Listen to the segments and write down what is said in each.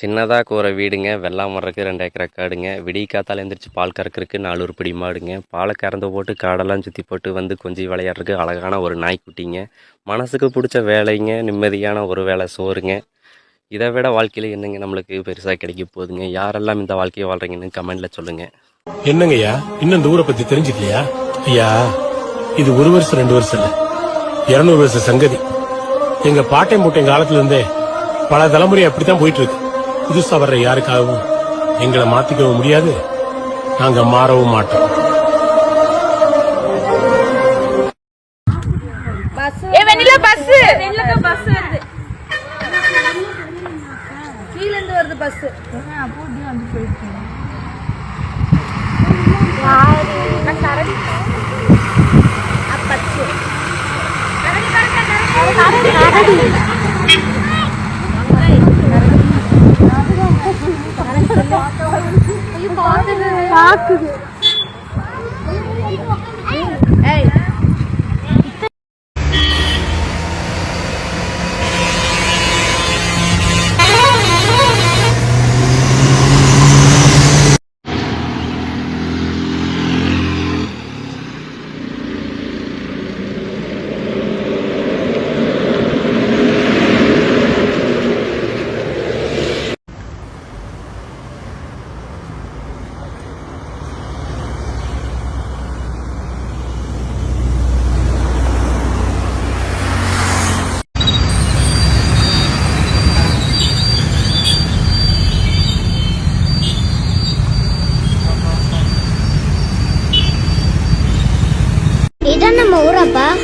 சின்னதாக கூற வீடுங்க வெள்ளாம மரக்கு ரெண்டு ஏக்கரை காடுங்க. விடிய காத்தால் எந்திரிச்சு பால் கறக்கிறதுக்கு நாலு உருப்படி மாடுங்க. பாலை கறந்து போட்டு காடெல்லாம் சுற்றி போட்டு வந்து கொஞ்சி விளையாடுறதுக்கு அழகான ஒரு நாய்க்குட்டிங்க. மனசுக்கு பிடிச்ச வேலைங்க நிம்மதியான ஒரு வேலை சோறுங்க. இதை விட வாழ்க்கையில் என்னங்க நம்மளுக்கு பெருசாக கிடைக்க போகுதுங்க? யாரெல்லாம் இந்த வாழ்க்கையை வாழ்றீங்கன்னு கமெண்ட்டில் சொல்லுங்கள் என்னங்கய்யா? இன்னும் இந்த ஊரை தெரிஞ்சுக்கலையா? ஐயா இது ஒரு வருஷம் ரெண்டு வருஷம் இல்லை. இரநூறு வருஷம் சங்கதி. எங்கள் பாட்டை மூட்டை காலத்துலேருந்தே பல தலைமுறை அப்படித்தான் போயிட்டு இருக்கு. புதுசா வர்ற யாருக்காகவும் எங்களை மாத்திக்கவும் முடியாது. நாங்க மாறவும் மாட்டோம். Bus Vennila bus. வருது. கீழ தாக்குது ஏய்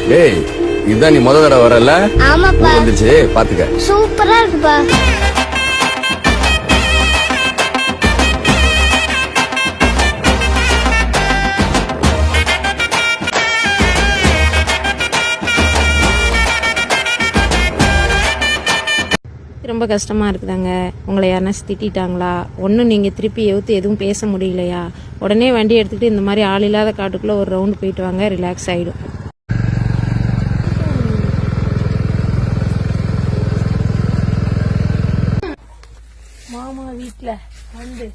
டேய் இதுதான் நீ முத தடவை வரல? ஆமாப்பா. வந்துருச்சு பாத்துக்க. சூப்பரா இருக்குப்பா. ரொம்ப கஷ்டமாக இருக்குதாங்க. உங்களை யாருனாச்சும் திட்டிட்டாங்களா? ஒன்றும் நீங்கள் திருப்பி எவுத்து எதுவும் பேச முடியலையா? உடனே வண்டி எடுத்துக்கிட்டு இந்த மாதிரி ஆள் இல்லாத காட்டுக்குள்ளே ஒரு ரவுண்டு போயிட்டு வாங்க ரிலாக்ஸ் ஆகிடும் மாமா வீட்டில் வந்து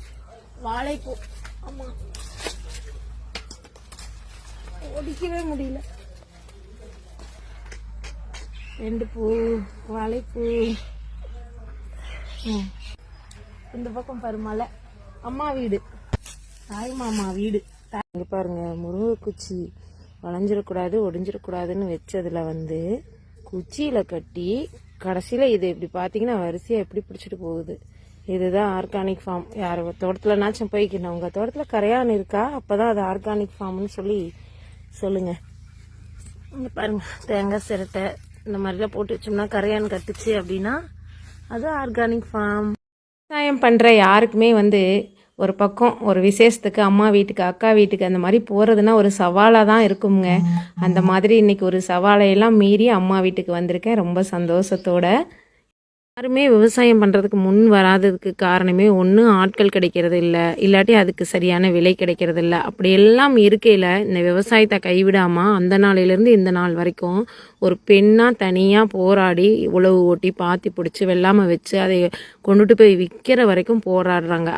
வாழைப்பூ. அம்மா ஒடிக்கவே முடியல. ரெண்டு பூ வாழைப்பூ. இந்த பக்கம் பருமலை. அம்மா வீடு. தாய் மாமா வீடு. இங்க பாருங்க முருங்கை குச்சி வளைஞ்சிடக்கூடாது ஒடிஞ்சிடக்கூடாதுன்னு வச்சதுல வந்து குச்சியில கட்டி கடைசியில இது இப்படி பாத்தீங்கன்னா வரிசையா எப்படி பிடிச்சிட்டு போகுது? இதுதான் ஆர்கானிக் ஃபார்ம். யார் தோட்டத்துலனாச்சும் போய்க்கணும் உங்கள் தோட்டத்தில் கரையான் இருக்கா? அப்போ தான் அது ஆர்கானிக் ஃபார்ம்னு சொல்லி சொல்லுங்கள் இங்கே பாருங்கள் தேங்காய் சிரட்டை இந்த மாதிரிலாம் போட்டு வச்சோம்னா கரையான் கத்துச்சு அப்படின்னா அது ஆர்கானிக் ஃபார்ம். விவசாயம் பண்ணுற யாருக்குமே வந்து ஒரு பக்கம் ஒரு விசேஷத்துக்கு அம்மா வீட்டுக்கு அக்கா வீட்டுக்கு அந்த மாதிரி போகிறதுனா ஒரு சவாலாக தான் இருக்குங்க அந்த மாதிரி இன்றைக்கி ஒரு சவாலையெல்லாம் மீறி அம்மா வீட்டுக்கு வந்திருக்கேன். ரொம்ப சந்தோஷத்தோட யாருமே விவசாயம் பண்ணுறதுக்கு முன் வராததுக்கு காரணமே ஒன்று ஆட்கள் கிடைக்கிறது இல்லை இல்லாட்டி அதுக்கு சரியான விலை கிடைக்கிறது இல்லை அப்படி எல்லாம் இருக்கையில் இந்த விவசாயத்தை கைவிடாமல் அந்த நாளிலேருந்து இந்த நாள் வரைக்கும் ஒரு பெண்ணாக தனியாக போராடி உழவு ஓட்டி பாத்தி பிடிச்சி வெள்ளாமை வச்சு அதை கொண்டுட்டு போய் விற்கிற வரைக்கும் போராடுறாங்க.